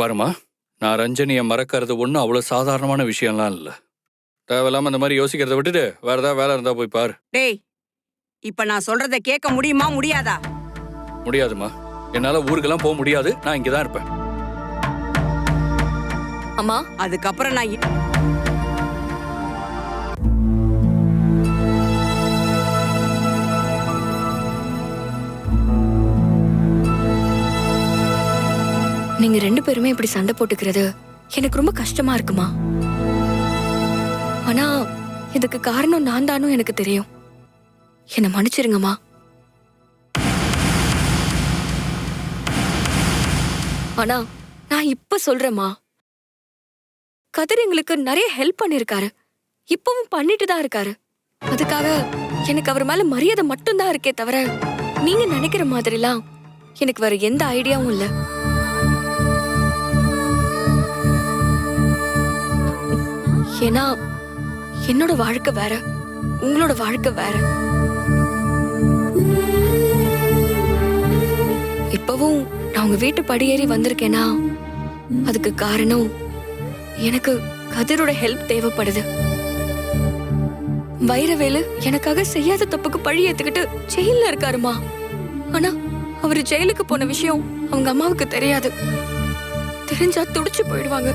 பாருமா நான் ரஞ்சனியை மறக்கிறது ஒன்றும் அவ்வளோ சாதாரணமான விஷயம்லாம் இல்லை. தேவையில்லாம இந்த மாதிரி யோசிக்கிறத விட்டுட்டு வேற ஏதாவது வேலை இருந்தா போய் பாரு. டேய் இப்ப நான் சொல்றத கேட்க முடியுமா முடியாதா? முடியாதுமா. என்னால ஊருக்கெல்லாம் போக முடியாது. நான் இங்கே தான் இருப்பேன். அம்மா? அதுக்கப்புறம் நான் நீங்க ரெண்டு பேருமே இப்படி சண்டை போட்டுக்கிறது எனக்கு ரொம்ப கஷ்டமா இருக்குமா? ஆனா இதுக்கு காரணம் நான் தானும் எனக்கு தெரியும். என்னை மன்னிச்சிருங்கம்மா. ஆனா நான் இப்ப சொல்றேம்மா. கதிர் எங்களுக்கு நிறைய ஹெல்ப் பண்ணிருக்காரு. இப்பவும் பண்ணிட்டு தான் இருக்காரு. அதுக்காக எனக்கு அவர் மேல மரியாதை மட்டும்தான் இருக்கே தவிர நீங்க நினைக்கிற மாதிரிலாம் எனக்கு வேற எந்த ஐடியாவும் இல்லை. ஏன்னா என்னோட வாழ்க்கை வேற உங்களோட வாழ்க்கை வேற. இப்பவும் நான் உங்க வீட்டு படியேறி வந்திருக்கேனா? அதுக்கு காரணம் எனக்கு கதிரோட ஹெல்ப் தேவைப்படுது. வைரவேலு எனக்காக செய்யாத தப்புக்கு பழி ஏத்துக்கிட்டு ஜெயில்ல இருக்காருமா? ஆனா அவரு ஜெயிலுக்கு போன விஷயம் அவங்க அம்மாவுக்கு தெரியாது. தெரிஞ்சா துடிச்சு போயிடுவாங்க.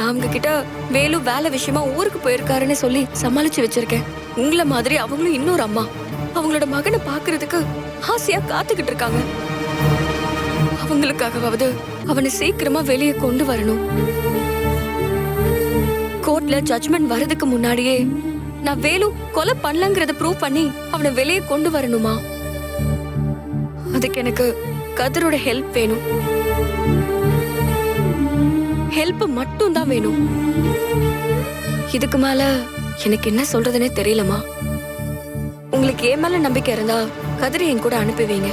நான் அவங்க கிட்ட வேலு வேலை விஷயமா ஊருக்கு போயிருக்காருன்னு சொல்லி சமாளிச்சு வச்சிருக்கேன். உங்கள மாதிரி அவங்களும் இன்னொரு அம்மா. அவங்களோட மகனை பாக்குறதுக்கு ஆசையா காத்துக்கிட்டு இருக்காங்க. அவங்களுக்காகவாவது அவனை சீக்கிரமா வெளியே கொண்டு வரணும். கோர்ட்ல ஜட்ஜ்மெண்ட் வர்றதுக்கு முன்னாடியே நான் வேலு கொலை பண்ணலங்கிறத ப்ரூவ் பண்ணி அவனை வெளியே கொண்டு வரணுமா? அதுக்கு எனக்கு கதரோட ஹெல்ப் வேணும். ஹெல்ப் மட்டும் தான் வேணும். இதுக்கு மேல எனக்கு என்ன சொல்றதுனே தெரியலமா உங்களுக்கு ஏன் மேல நம்பிக்கை இருந்தா கதிரை என் கூட அனுப்பி வைங்க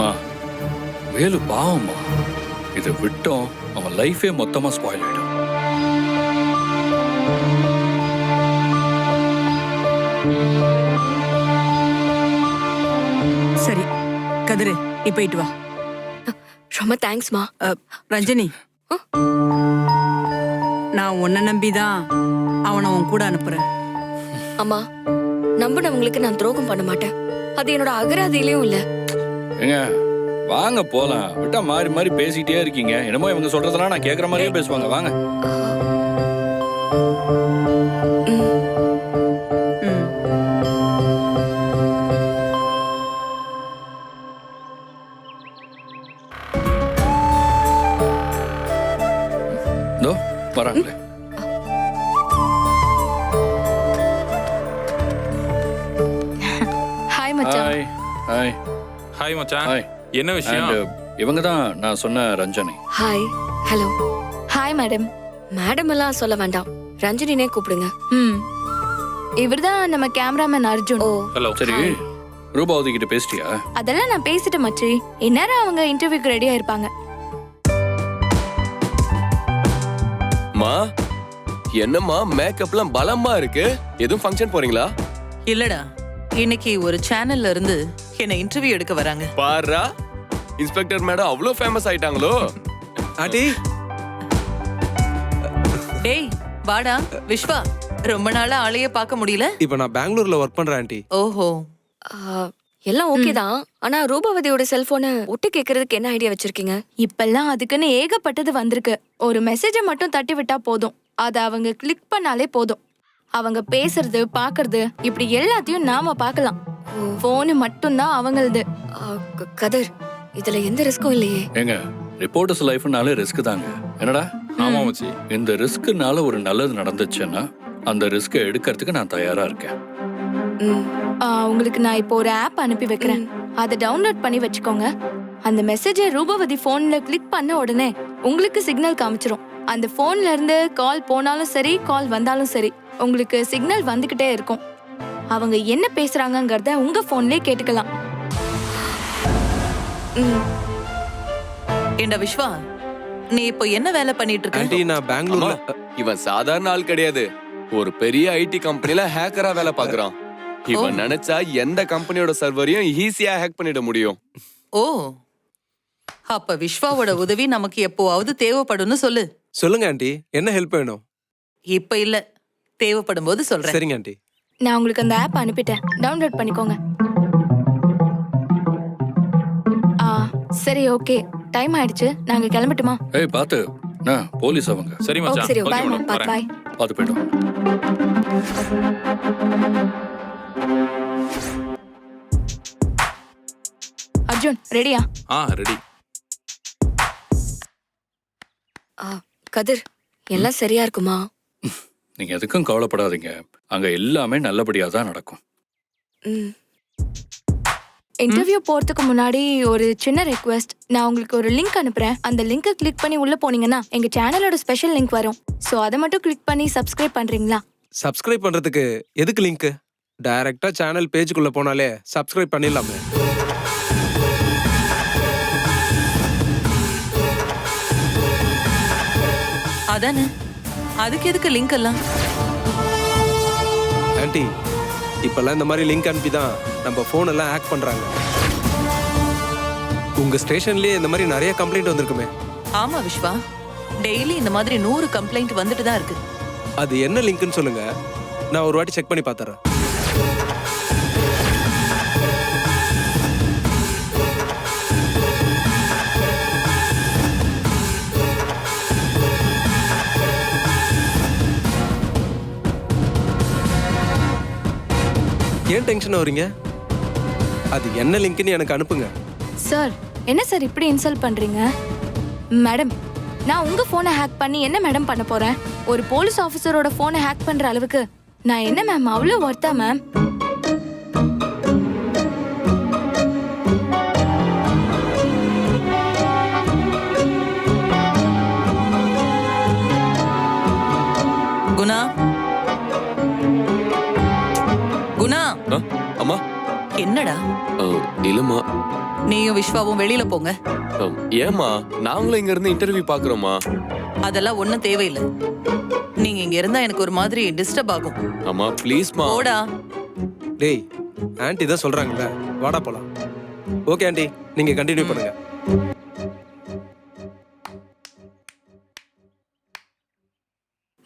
மா வேலு பாவம்மா. இதை விட்டோம் அவன் லைஃபே மொத்தமா ஸ்பாயில் ஆயிடும் சரி கதிரு. நீ போயிட்டு வா. ரொம்ப தேங்க்ஸ்மா ரஞ்சனி? நான் உன்னை நம்பிதான் அவனை உன் கூட அனுப்புறேன். அம்மா நம்பினவங்களுக்கு நான் துரோகம் பண்ண மாட்டேன். அது என்னோட அகராதியிலயும் இல்ல. ஏங்க வாங்க போலாம். விட்டா மாறி மாறி பேசிட்டே இருக்கீங்க. என்னமோ இவங்க சொல்றதெல்லாம் நான் கேக்குற மாதிரியே பேசுவாங்க. வாங்க. வராங்களே ஹாய் மச்சான். ஹாய் ஹாய் ஹாய் மச்சான். ஹாய் என்ன விஷயம்? அண்ட் இவங்க தான் நான் சொன்ன Ranjani. Hi hello hi madam madam எல்லாம் சொல்ல வேண்டாம். ரஞ்சினினே கூப்பிடுங்க. ம். இவர்தான் நம்ம கேமராமேன் அர்ஜுன். ஓ. ஹலோ சரி. ரூபாவதி கிட்ட பேசிட்டியா? அதெல்லாம் நான் பேசிட்டேன் மச்சி. இந்நேரம் அவங்க இன்டர்வியூக்கு ரெடியா இருப்பாங்க மா என்னம்மா? மேக்கப்லாம் பலமா இருக்கு. எதுவும் ஃபங்க்ஷன் போறீங்களா? இல்லடா. இன்னைக்கு ஒரு சேனல்ல இருந்து என்ன இன்டர்வியூ எடுக்க வராங்க. பாருடா இன்ஸ்பெக்டர் மேடம் அவ்வளோ ஃபேமஸ் ஆயிட்டாங்களோ? ஆண்டி. டேய் வாடா. விஸ்வா ரொம்ப நாளா ஆளையே பார்க்க முடியல? இப்போ நான் பெங்களூர்ல ஒர்க் பண்றேன் ஆண்டி. ஓஹோ. எல்லாம் ஓகே தான். ஆனா ரூபாவதியோட செல்போனை ஒட்டு கேக்குறதுக்கு என்ன ஐடியா வச்சிருக்கீங்க? இப்பெல்லாம் அதுக்குன்னு ஏகப்பட்டது வந்திருக்கு. ஒரு மெசேஜை மட்டும் தட்டி விட்டா போதும். அதை அவங்க கிளிக் பண்ணாலே போதும். அவங்க பேசுறது பாக்குறது இப்படி எல்லாத்தையும் நாம பார்க்கலாம் போனு மட்டும்தான் அவங்களது. கதிர் இதுல எந்த ரிஸ்க்கும் இல்லையே. ஏங்க ரிப்போர்ட்டர்ஸ் லைஃப்னாலே ரிஸ்க் தாங்க. என்னடா? ஆமா மச்சி. இந்த ரிஸ்க்குனால ஒரு நல்லது நடந்துச்சுன்னா அந்த ரிஸ்க்கை எடுக்கிறதுக்கு நான் தயாரா இருக்கேன். உங்களுக்கு நான் இப்போ ஒரு ஆப் அனுப்பி வைக்கிறேன். அதை டவுன்லோட் பண்ணி வச்சுக்கோங்க. அந்த மெசேஜை ரூபவதி போன்ல கிளிக் பண்ண உடனே உங்களுக்கு சிக்னல் காமிச்சிரும். அந்த போன்ல இருந்து கால் போனாலும் சரி கால் வந்தாலும் சரி உங்களுக்கு சிக்னல் வந்துகிட்டே இருக்கும். அவங்க என்ன பேசுறாங்கங்கறத உங்க போன்லயே கேட்டுக்கலாம். ம். ஏண்டா விஸ்வா நீ இப்போ என்ன வேலை பண்ணிட்டு ஆண்டி இருக்க நான் பெங்களூர்ல இவன் சாதாரண ஆள் கிடையாது. ஒரு பெரிய ஐடி கம்பெனில ஹேக்கரா வேலை பார்க்கறான். இவன் நினைச்சா எந்த கம்பெனியோட சர்வரையும் ஈஸியா ஹேக் பண்ணிட முடியும். ஓ. அப்ப விஸ்வாவோட உதவி நமக்கு எப்போவாவது தேவைப்படும்னு சொல்லு. சொல்லுங்க ஆண்டி. என்ன ஹெல்ப் வேணும்? இப்ப இல்ல. தேவைப்படும் போது சொல்றேன். சரிங்க ஆண்டி. நான் உங்களுக்கு அந்த ஆப் அனுப்பிட்டேன். டவுன்லோட் பண்ணிக்கோங்க. ஆ சரி ஓகே டைம் ஆயிடுச்சு. நாங்க கிளம்பட்டுமா? ஏய் பார்த்து என்ன போலீஸ் அவங்க? சரி மச்சான் சரி பாய் பாய் வரேன். பாய் அர்ஜுன் ரெடியா ஆ ரெடி ஆ, கதிர் எல்லாம் சரியா இருக்குமா? நீங்க எதுக்கும் கவலைப்படாதீங்க. அங்க எல்லாமே நல்லபடியா தான் நடக்கும். இன்டர்வியூ போறதுக்கு முன்னாடி ஒரு சின்ன ரெக்வெஸ்ட் நான் உங்களுக்கு ஒரு லிங்க் அனுப்புறேன். அந்த லிங்கை கிளிக் பண்ணி உள்ள போனீங்கன்னா எங்க சேனலோட ஸ்பெஷல் லிங்க் வரும். சோ அதை மட்டும் கிளிக் பண்ணி சப்ஸ்கிரைப் பண்றீங்களா? சப்ஸ்கிரைப் பண்றதுக்கு எதுக்கு லிங்க் டைரக்டா சேனல் பேஜுக்குள்ள போனாலே சப்ஸ்கிரைப் பண்ணிடலாமே. அதானே? அதுக்கு எதுக்கு லிங்க் எல்லாம்? ஆண்டி இப்பெல்லாம் இந்த மாதிரி லிங்க் அனுப்பி தான் நம்ம ஃபோன் எல்லாம் ஹேக் பண்றாங்க. உங்க ஸ்டேஷன்லயே இந்த மாதிரி நிறைய கம்ப்ளைண்ட் வந்திருக்குமே. ஆமா விஸ்வா டெய்லி இந்த மாதிரி நூறு கம்ப்ளைண்ட் வந்துட்டு தான் இருக்கு. அது என்ன லிங்க்னு சொல்லுங்க. நான் ஒரு வாட்டி செக் பண்ணி பார்த்துறேன். ஏன் டென்ஷன் வரீங்க அது என்ன லிங்க்னு எனக்கு அனுப்புங்க. சார் என்ன சார் இப்படி இன்சல்ட் பண்றீங்க? மேடம் நான் உங்க போனை ஹேக் பண்ணி என்ன மேடம் பண்ண போறேன்? ஒரு போலீஸ் ஆஃபீஸரோட போனை ஹேக் பண்ற அளவுக்கு நான் என்ன மேம் அவ்வளோ ஒர்த்தா மேம் என்னடா? ஓ, இல்லம்மா. நீயும் விஸ்வாவும் வெளியில போங்க. ஓ, ஏம்மா? நாங்களும் இங்க இருந்து இன்டர்வியூ பாக்குறோமா அதெல்லாம் ஒண்ணும் தேவையில்லை. நீங்க இங்க இருந்தா எனக்கு ஒரு மாதிரி டிஸ்டர்ப் ஆகும். அம்மா ப்ளீஸ்மா போடா. டேய் ஆன்ட்டி தான் சொல்றாங்கல்ல. வாடா போலாம். Okay aunty. நீங்க கண்டினியூ பண்ணுங்க.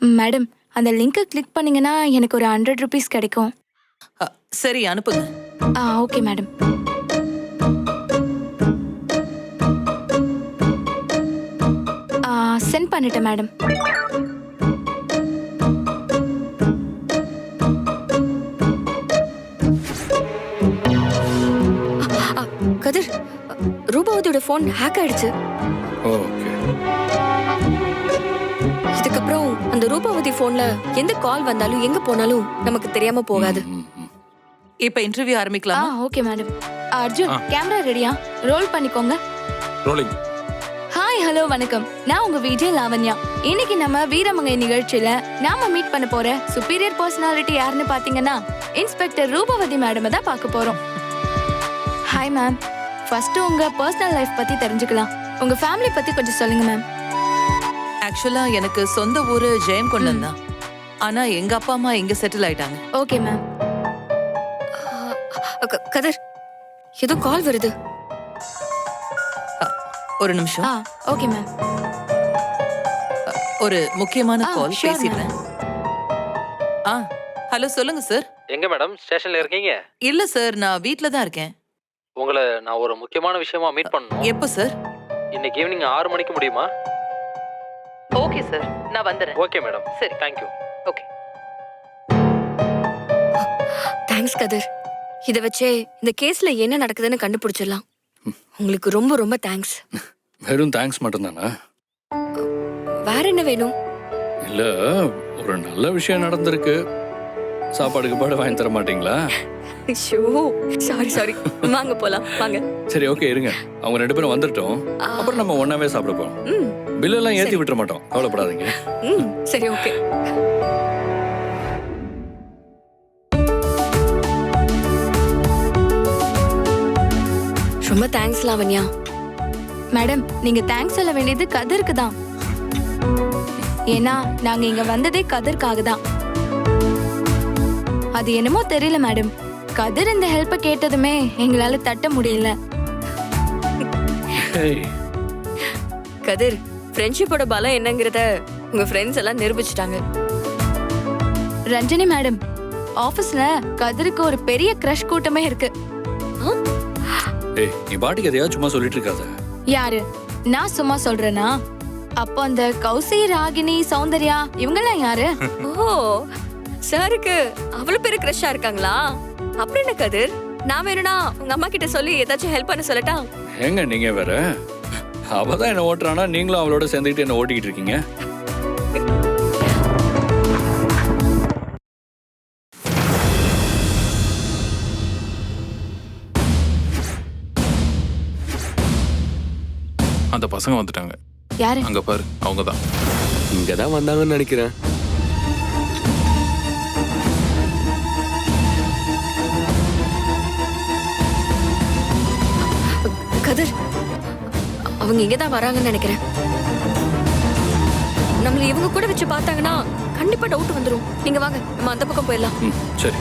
மேடம் அந்த லிங்கை கிளிக் பண்ணீங்கன்னா எனக்கு ஒரு ஹண்ட்ரட் ருபீஸ் கிடைக்கும். சரி அனுப்புங்க. ஆ ஓகே மேடம். சென்ட் பண்ணிட்டேன் மேடம். கதிர் ரூபாவதியோட ஃபோன் ஹேக் ஆயிடுச்சு. இதுக்கப்புறம் அந்த ரூபாவதி ஃபோன்ல எந்த கால் வந்தாலும் எங்க போனாலும் நமக்கு தெரியாம போகாது. இப்ப இன்டர்வியூ ஆ ஆரம்பிக்கலாமா ஓகே மேடம் அர்ஜுன். கேமரா ரெடியா ரோல் பண்ணிக்கோங்க. ரோலிங் ஹாய் ஹலோ வணக்கம். நான் உங்க விஜய் லாவண்யா. இன்னைக்கு நம்ம வீரமங்கை நிகழ்ச்சியில நாம மீட் பண்ண போற சுப்பீரியர் பர்சனாலிட்டி யாருன்னு பாத்தீங்கன்னா இன்ஸ்பெக்டர் ரூபவதி மேடம் தான் பார்க்க போறோம். ஹாய் மேம் ஃபர்ஸ்ட் உங்க பர்சனல் லைஃப் பத்தி தெரிஞ்சுக்கலாம். உங்க ஃபேமிலி பத்தி கொஞ்சம் சொல்லுங்க மேம் ஆக்சுவலா எனக்கு சொந்த ஊரு ஜெயங்கொண்டம் தான் ஆனா எங்க அப்பா அம்மா இங்க செட்டில் ஆயிட்டாங்க. ஓகே மேம் கதிர் ஏதோ கால் வருது. ஒரு நிமிஷம். ஆ ஓகே மேம். ஒரு முக்கியமான ஆ, கால் sure, பேசிடுறேன். ஆ ஹலோ சொல்லுங்க சார். எங்க மேடம்? ஸ்டேஷன்ல இருக்கீங்க? இல்ல சார் நான் வீட்ல தான் இருக்கேன். உங்களை நான் ஒரு முக்கியமான விஷயமா மீட் பண்ணணும். எப்போ சார்? இன்னைக்கு ஈவினிங் ஆறு மணிக்கு முடியுமா? Okay sir. நான் வந்துடுறேன் ஓகே மேடம். சரி. Thank you okay. Thanks Kathir. இத வச்சே இந்த கேஸ்ல என்ன நடக்குதுன்னு கண்டுபிடிச்சிடலாம். உங்களுக்கு ரொம்ப ரொம்ப தேங்க்ஸ் வெறும் தேங்க்ஸ் மட்டும்தானா? வேற என்ன வேணும்? இல்ல ஒரு நல்ல விஷயம் நடந்திருக்கு. சாப்பாடுக்கு பாடு வாங்கி தர மாட்டீங்களா? ஷோ சாரி சாரி வாங்க போலாம் வாங்க. சரி ஓகே இருங்க. அவங்க ரெண்டு பேரும் வந்துட்டோம். அப்புறம் நம்ம ஒன்னாவே சாப்பிட போறோம். ம். பில் எல்லாம் ஏத்தி. விட்டுற மாட்டோம். கவலைப்படாதீங்க. ம் சரி ஓகே ரொம்ப தேங்க்ஸ் லாவண்யா மேடம் நீங்க தேங்க்ஸ் சொல்ல வேண்டியது கதிருக்கு தான். ஏன்னா நாங்க இங்க வந்ததே கதிர்க்காக தான். அது என்னமோ தெரியல மேடம் கதிர் இந்த ஹெல்ப்பை கேட்டதுமே எங்களால தட்ட முடியல. கதிர் ஃப்ரெண்ட்ஷிப்போட பலம் என்னங்கிறத உங்க ஃப்ரெண்ட்ஸ் எல்லாம் நிரூபிச்சிட்டாங்க. ரஞ்சனி மேடம் ஆபீஸ்ல கதிருக்கு ஒரு பெரிய க்ரஷ் கூட்டமே இருக்கு. ஏய் நீ பாட்டுக்கு எதையாவது சும்மா சொல்லிட்டு இருக்காத யாரு? நான் சும்மா சொல்றேனா? அப்போ அந்த கௌசி ராகினி சௌந்தர்யா இவங்கெல்லாம் யாரு? ஓ சாருக்கு அவ்வளவு பேரு கிரஷா இருக்காங்களா? அப்படி என்ன கதிர்? நான் வேணும்னா உங்க அம்மா கிட்ட சொல்லி ஏதாச்சும் ஹெல்ப் பண்ண சொல்லட்டா? ஏங்க நீங்க வேற? அவ தான் என்ன ஓட்டுறானா? நீங்களும் அவளோட சேர்ந்துக்கிட்டு என்ன ஓட்டிக்கிட்டு இருக்கீங்க? அந்த பசங்க வந்துட்டாங்க. யாரு? அங்க பாரு அவங்க தான் இங்கதான் வந்தாங்கன்னு நினைக்கிறேன். கதிர் அவங்க இங்க தான் வராங்கன்னு நினைக்கிறேன். நம்மள இவங்க கூட வச்சு பார்த்தாங்கன்னா கண்டிப்பா டவுட் வந்துரும். நீங்க வாங்க நம்ம அந்த பக்கம் போயிடலாம். சரி.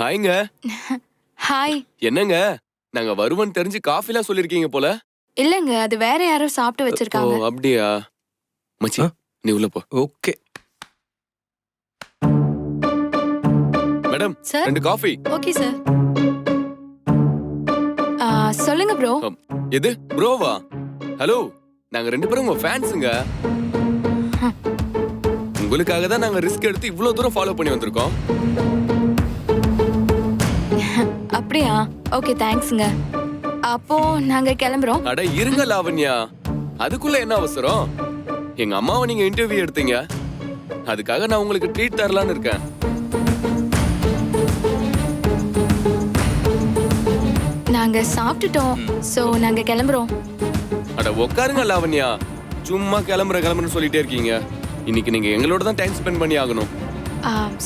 ஹாய்ங்க ஹாய் என்னங்க? நாங்க வருவோம்னு தெரிஞ்சு காஃபிலாம் சொல்லிருக்கீங்க போல. இல்லங்க அது வேற யாரோ சாப்பிட்டு ஓ வச்சிருக்காங்க அப்படியா? மச்சி? நீ உள்ள போ. ஓகே. மேடம் சார் ரெண்டு காஃபி. ஓகே சார் ஆ, சொல்லுங்க ப்ரோ எது? ப்ரோவா? ஹலோ நாங்க ரெண்டு பேரும் உங்க ஃபேன்ஸுங்க. உங்களுக்காக தான் நாங்க ரிஸ்க் எடுத்து இவ்வளவு தூரம் ஃபாலோ பண்ணி வந்திருக்கோம். அப்படியா? ஓகே தேங்க்ஸ்ங்க அப்போ நாங்க கிளம்புறோம். அட இருங்க லாவண்யா. அதுக்குள்ள என்ன அவசரம்? எங்க அம்மாவை நீங்க இன்டர்வியூ எடுத்தீங்க. அதுக்காக நான் உங்களுக்கு ட்ரீட் தரலான்னு இருக்கேன். நாங்க சாப்பிட்டுட்டோம். சோ நாங்க கிளம்புறோம். அட உட்காருங்க லாவண்யா. சும்மா கிளம்புற கிளம்புறன்னு சொல்லிட்டே இருக்கீங்க. இன்னைக்கு நீங்க எங்களோட தான் டைம் ஸ்பெண்ட் பண்ணி ஆகணும்.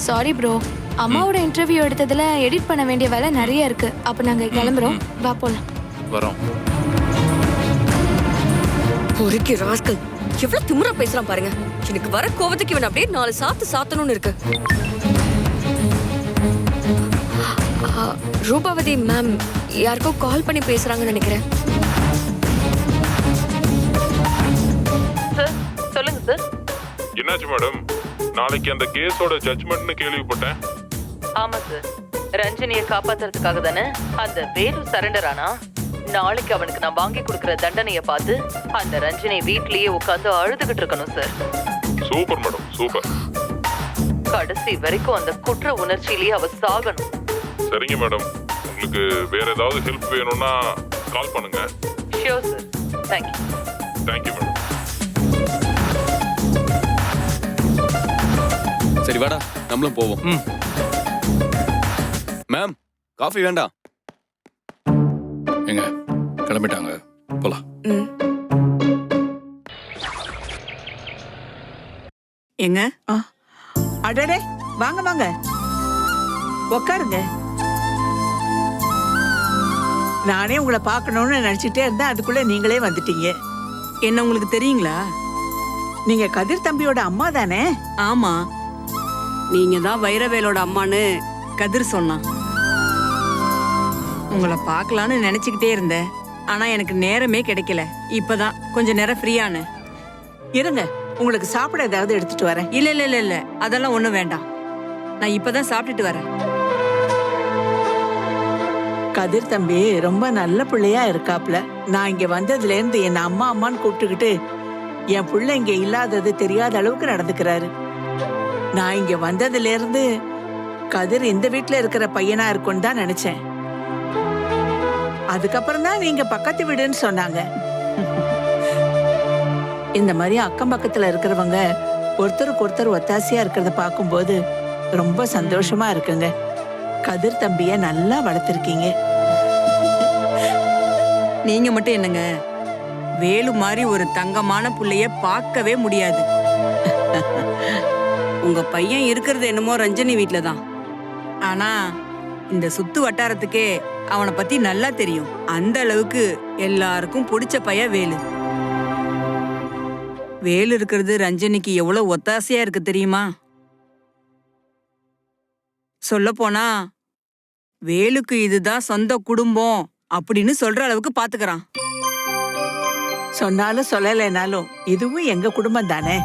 சாரி ப்ரோ அம்மாவோட இன்டர்வியூ எடுத்ததுல எடிட் பண்ண வேண்டிய வேலை நிறைய இருக்கு. அப்ப நாங்க கிளம்புறோம். வா போலாம். வரோம். ஒருக்கி ராஸ்கல் எவ்வளவு திமிரா பேசுறான் பாருங்க. எனக்கு வர கோவத்துக்கு இவன் அப்படியே நாலு சாத்து சாத்தணும்னு இருக்கு. ரூபாவதி மேம் யாருக்கோ கால் பண்ணி பேசுறாங்கன்னு நினைக்கிறேன். சார் சொல்லுங்க சார் என்னாச்சு மேடம் நாளைக்கு அந்த கேஸோட ஜட்ஜ்மெண்ட்னு கேள்விப்பட்டேன். ஆமா சார் ரஞ்சனியை காப்பாத்துறதுக்காக தானே அந்த வேலு சரண்டர் ஆனா? நாளைக்கு அவனுக்கு நான் வாங்கி கொடுக்கிற தண்டனைய பார்த்து அந்த ரஞ்சனி வீட்லயே உட்காந்து அழுதுகிட்டு இருக்கணும் சார் சூப்பர் மேடம். சூப்பர். கடைசி வரைக்கும் அந்த குற்ற உணர்ச்சியிலேயே அவ சாகணும். சரிங்க மேடம். உங்களுக்கு வேற ஏதாவது ஹெல்ப் வேணும்னா கால் பண்ணுங்க. Sure sir thank you thank you madam. சரி வாடா. நம்மளும் போவோம். ம். மேம் காஃபி வேண்டாம் எங்க கிளம்பிட்டாங்க. போலாம். ம். எங்க அடடே வாங்க வாங்க. உட்காருங்க நானே உங்களை பார்க்கணும்னு நினைச்சிட்டே இருந்தேன். அதுக்குள்ள நீங்களே வந்துட்டீங்க. என்ன உங்களுக்கு தெரியுங்களா? நீங்க கதிர் தம்பியோட அம்மா தானே? ஆமா. நீங்க தான் வைரவேலோட அம்மான்னு கதிர் சொன்னான். உங்களை பார்க்கலான்னு நினைச்சுக்கிட்டே இருந்தேன். ஆனா எனக்கு நேரமே கிடைக்கல. இப்பதான் கொஞ்ச நேரம் ஃப்ரீயானு. இருங்க உங்களுக்கு சாப்பிட ஏதாவது எடுத்துட்டு வரேன். இல்ல இல்ல இல்ல இல்ல. அதெல்லாம் ஒண்ணும் வேண்டாம். நான் இப்பதான் சாப்பிட்டுட்டு வரேன். கதிர் தம்பி ரொம்ப நல்ல பிள்ளையா இருக்காப்ல. நான் இங்க வந்ததுல இருந்து என் அம்மா அம்மான்னு கூப்பிட்டுக்கிட்டு என் புள்ள இங்க இல்லாதது தெரியாத அளவுக்கு நடந்துக்கிறாரு. நான் இங்க வந்ததுல இருந்து கதிர் இந்த வீட்டுல இருக்கிற பையனா இருக்கும்னு தான் நினைச்சேன். அதுக்கப்புறம் தான் நீங்க பக்கத்து வீடுன்னு சொன்னாங்க. இந்த மாதிரி அக்கம் பக்கத்துல இருக்கிறவங்க ஒருத்தருக்கு ஒருத்தர் ஒத்தாசையா இருக்கிறத பார்க்கும்போது ரொம்ப சந்தோஷமா இருக்குங்க. கதிர் தம்பிய நல்லா வளர்த்துருக்கீங்க. நீங்க மட்டும் என்னங்க? வேலு மாதிரி ஒரு தங்கமான புள்ளைய பார்க்கவே முடியாது. உங்க பையன் இருக்கிறது என்னமோ ரஞ்சனி வீட்டில தான் ஆனா இந்த சுத்து வட்டாரத்துக்கே அவனை பத்தி நல்லா தெரியும். அந்த அளவுக்கு எல்லாருக்கும் பிடிச்ச பைய வேலு. வேலு இருக்கிறது ரஞ்சனிக்கு எவ்வளவு ஒத்தாசையா இருக்கு தெரியுமா? சொல்ல போனா வேலுக்கு இதுதான் சொந்த குடும்பம் அப்படின்னு சொல்ற அளவுக்கு பாத்துக்கிறான். சொன்னாலும் சொல்லலைனாலும் இதுவும் எங்க குடும்பம் தானே?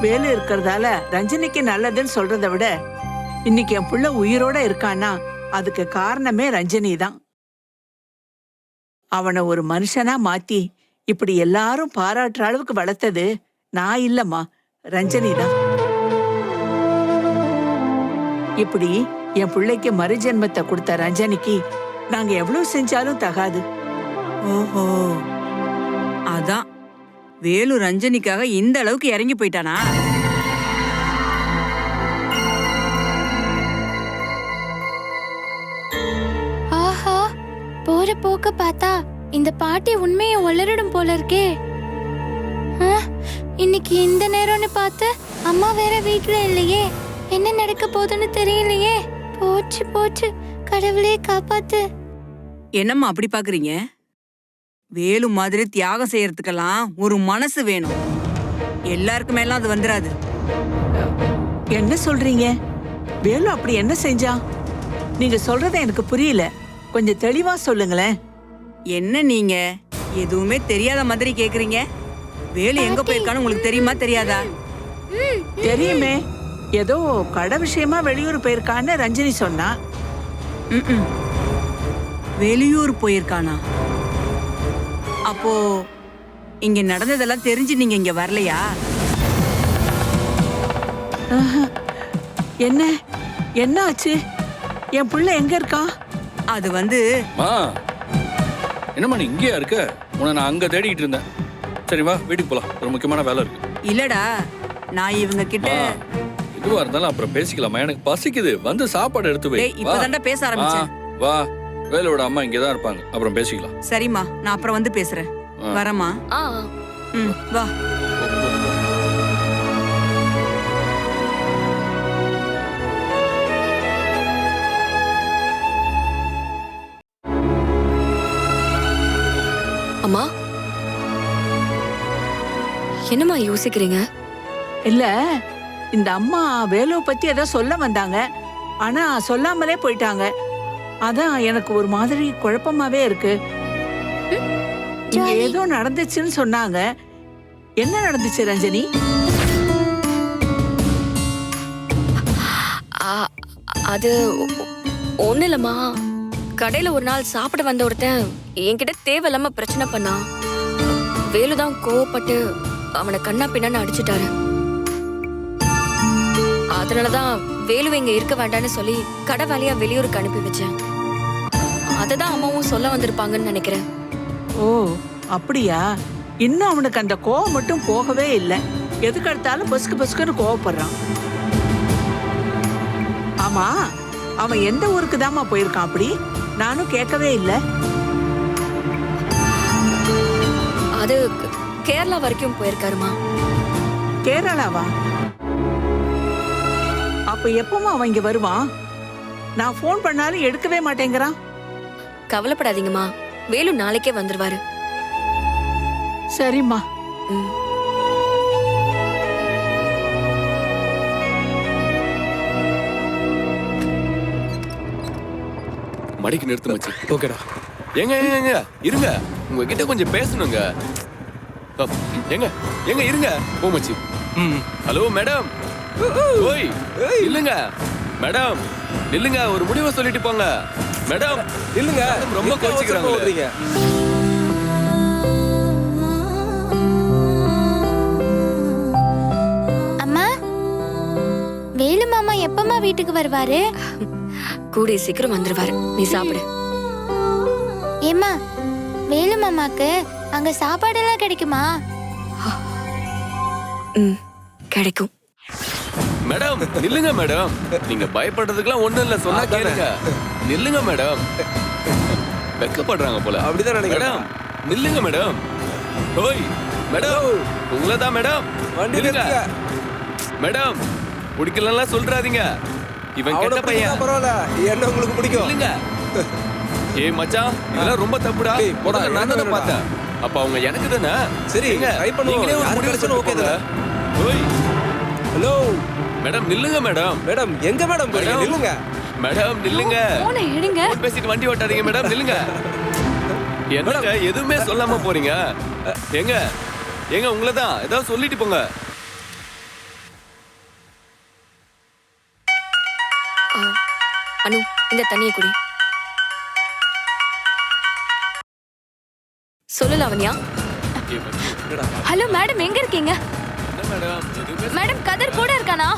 வேலு இருக்கிறதால ரஞ்சனிக்கு நல்லதுன்னு சொல்றதை விட இன்னைக்கு என் புள்ள உயிரோட இருக்கான்னா அதுக்கு காரணமே ரஞ்சனி தான். அவனை ஒரு மனுஷனா மாத்தி இப்படி எல்லாரும் பாராட்டுற அளவுக்கு வளர்த்தது நான் இல்லம்மா ரஞ்சனி தான். இப்படி என் பிள்ளைக்கு மறுஜென்மத்தை கொடுத்த ரஞ்சனிக்கு நாங்க எவ்வளவு செஞ்சாலும் தகாது. ஓஹோ. அதான். வேலு ரஞ்சனிக்காக இந்த அளவுக்கு இறங்கி போயிட்டானா? போற போக்க பார்த்தா இந்த பாட்டி உண்மையை உளறிடும் போல இருக்கே. ஆ, இன்னைக்கு இந்த நேரம்னு பார்த்து அம்மா வேற வீட்ல இல்லையே. என்ன நடக்க போகுதுன்னு தெரியலையே. போச்சு போச்சு. கடவுளே காப்பாத்து. என்னம்மா அப்படி பாக்குறீங்க? வேலு மாதிரி தியாகம் செய்யறதுக்கெல்லாம் ஒரு மனசு வேணும். எல்லாருக்குமே எல்லாம் அது வந்துராது. என்ன சொல்றீங்க? வேலு அப்படி என்ன செஞ்சான் நீங்க சொல்றது எனக்கு புரியல. கொஞ்சம் தெளிவா சொல்லுங்களேன். என்ன நீங்க? எதுவுமே தெரியாத மாதிரி கேக்குறீங்க. வேலு எங்க போயிருக்கான்னு உங்களுக்கு தெரியுமா தெரியாதா? தெரியுமே. ஏதோ கடை விஷயமா வெளியூர் போயிருக்கான்னு ரஞ்சினி சொன்னா. ம்ம். வெளியூர் போயிருக்கானா? அப்போ இங்க நடந்ததெல்லாம் தெரிஞ்சு நீங்க இங்க வரலையா. என்ன என்ன? ஆச்சு என் புள்ள எங்க இருக்கான் அது வந்து மா என்னம்மா நீ இங்கேயா இருக்க? உன்னை நான் அங்க தேடிட்டு இருந்தேன். சரி வா வீட்டுக்கு போலாம். ஒரு முக்கியமான வேலை இருக்கு. இல்லடா நான் இவங்க கிட்ட மா, எதுவா இருந்தாலும் அப்புறம் பேசிக்கலாமா? எனக்கு பசிக்குது. வந்து சாப்பாடு எடுத்து வை. டேய் வா. இப்பதான்டா பேச ஆரம்பிச்சேன். வா. வேலையோட அம்மா இங்கே தான் இருப்பாங்க. அப்புறம் பேசிக்கலாம். சரிம்மா நான் அப்புறம் வந்து பேசுறேன். ஆ. ம் வா. என்னம்மா யோசிக்கிறீங்க? இல்ல இந்த அம்மா வேலுவை பத்தி ஏதோ சொல்ல வந்தாங்க. ஆனா சொல்லாமலே போயிட்டாங்க. அதான் எனக்கு ஒரு மாதிரி குழப்பமாவே இருக்கு. ஏதோ நடந்துச்சுன்னு சொன்னாங்க. என்ன நடந்துச்சு ரஞ்சனி? அது ஒன்றும் இல்லைம்மா. கடையில் ஒரு நாள் சாப்பிட வந்த ஒருத்தன் என்கிட்ட தேவையில்லாம பிரச்சனை பண்ணான். வேலுதான் கோவப்பட்டு அவனை கண்ணா பின்னான்னு அடிச்சிட்டாரு. அதனாலதான் வேலு இங்க இருக்க வேண்டாம்னு சொல்லி கடை வேலையா வெளியூருக்கு அனுப்பி வச்சேன். அததான் அம்மாவும் சொல்ல வந்திருப்பாங்கன்னு நினைக்கிறேன். ஓ அப்படியா? இன்னும் அவனுக்கு அந்த கோவம் மட்டும் போகவே இல்லை. எதுக்கு எடுத்தாலும் பொசுக்கு பொசுக்குன்னு கோவப்படுறான். ஆமா அவன் எந்த ஊருக்கு தாம்மா போயிருக்கான் அப்படி? நானும் கேட்கவே இல்லை. அது கேரளா வரைக்கும் போயிருக்காருமா? கேரளாவா? அப்ப எப்பவும் அவன் இங்க வருவான்? நான் ஃபோன் பண்ணாலும் எடுக்கவே மாட்டேங்கிறான். கவலைப்படாதீங்கம்மா. வேலு நாளைக்கே வந்துருவாரு. சரிம்மா. ம். மடிக்கு நிறுத்து மச்சி. ஓகேடா. ஏங்க ஏங்க, ஏங்க இருங்க. உங்ககிட்ட கொஞ்சம் பேசணுங்க. அப், ஏங்க ஏங்க இருங்க. ஓ மச்சி. ம். Hello madam. ஓய் இல்லங்க மேடம் நில்லுங்க ஒரு முடிவை சொல்லிட்டு போங்க. மேடம் இல்லைங்க ரொம்ப கோச்சிக்கிறாங்க ஓடுறீங்க அம்மா வேலு மாமா எப்பமா வீட்டுக்கு வருவாரு? கூடிய சீக்கிரம் வந்துருவாரு. நீ சாப்பிடு. ஏம்மா வேலு மாமாக்கு அங்க சாப்பாடெல்லாம் கிடைக்குமா? ம் கிடைக்கும். மேடம் நில்லுங்க மேடம். நீங்க பயப்படுறதுக்குலாம் ஒண்ணும் இல்ல சொன்னா. கேளுங்க. நில்லுங்க மேடம். வெக்கப்படுறாங்க போல. அப்படிதான் நினைக்கிறேன். மேடம் நில்லுங்க மேடம். ஓய் மேடம் உங்களை தான் மேடம்? வண்டி. மேடம் பிடிக்கலன்னா சொல்றாதீங்க. இவன் கெட்ட பையன். பரவாயில்ல. என்ன உங்களுக்கு பிடிக்கும்? இல்லைங்க ஏய் மச்சான் இதெல்லாம் ரொம்ப தப்புடா. போடா, நான் தான் பார்த்தேன். அப்ப அவங்க எனக்கு தானே? சரி, பண்ணுவோம். நீங்களே ஒரு முடிவு okay சொல்லுங்க. ஓய். ஹலோ. மேடம் நில்லுங்க மேடம். மேடம் எங்க மேடம் போறீங்க? மேடம். நில்லுங்க. மேடம் நில்லுங்க. போனை எடுங்க. போன் பேசிட்டு வண்டி ஓட்டாதீங்க மேடம் நில்லுங்க. என்னங்க எதுவுமே சொல்லாம போறீங்க? எங்க? எங்க உங்களை தான். ஏதாவது சொல்லிட்டு போங்க. அனு இந்த தண்ணியை குடி. சொல்லு லாவண்யா. ஹலோ மேடம் எங்க இருக்கீங்க? மேடம்? கதர் கூட இருக்கானா?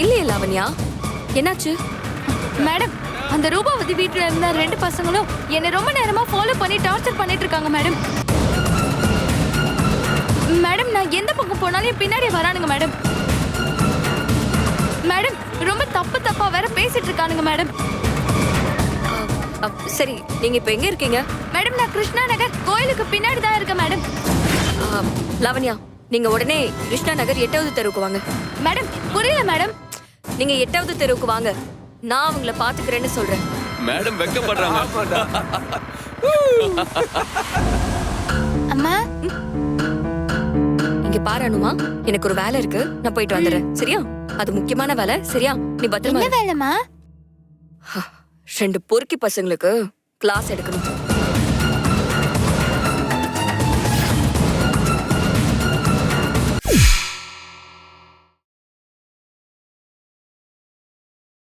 இல்லையே லாவண்யா. என்னாச்சு? மேடம் அந்த ரூபாவதி வீட்டுல இருந்த ரெண்டு பசங்களும் என்னை ரொம்ப நேரமா ஃபாலோ பண்ணி டார்ச்சர் பண்ணிட்டு இருக்காங்க மேடம். மேடம் நான் எந்த பக்கம் போனாலும் பின்னாடி வரானுங்க மேடம். மேடம் ரொம்ப தப்பு தப்பா வேற பேசிட்டு இருக்கானுங்க மேடம். சரி நீங்க இப்ப எங்க இருக்கீங்க? மேடம் நான் கிருஷ்ணா நகர் கோயிலுக்கு பின்னாடி தான் இருக்கேன் மேடம். ஆ, லாவண்யா நீங்க உடனே கிருஷ்ணா நகர் எட்டாவது தெருவுக்கு வாங்க. மேடம் புரியல மேடம். நீங்க எட்டாவது தெருவுக்கு வாங்க. நான் அவங்கள பாத்துக்கிறேன்னு சொல்றேன். மேடம் வெக்கப்படுறாங்க. அம்மா? இங்க பாரு அனுமா. எனக்கு ஒரு வேலை இருக்கு. நான் போயிட்டு வந்துடுறேன். சரியா? அது முக்கியமான வேலை. சரியா? நீ பத்திரமா என்ன இரு. வேலைம்மா? ரெண்டு பொறுக்கி பசங்களுக்கு கிளாஸ் எடுக்கணும்.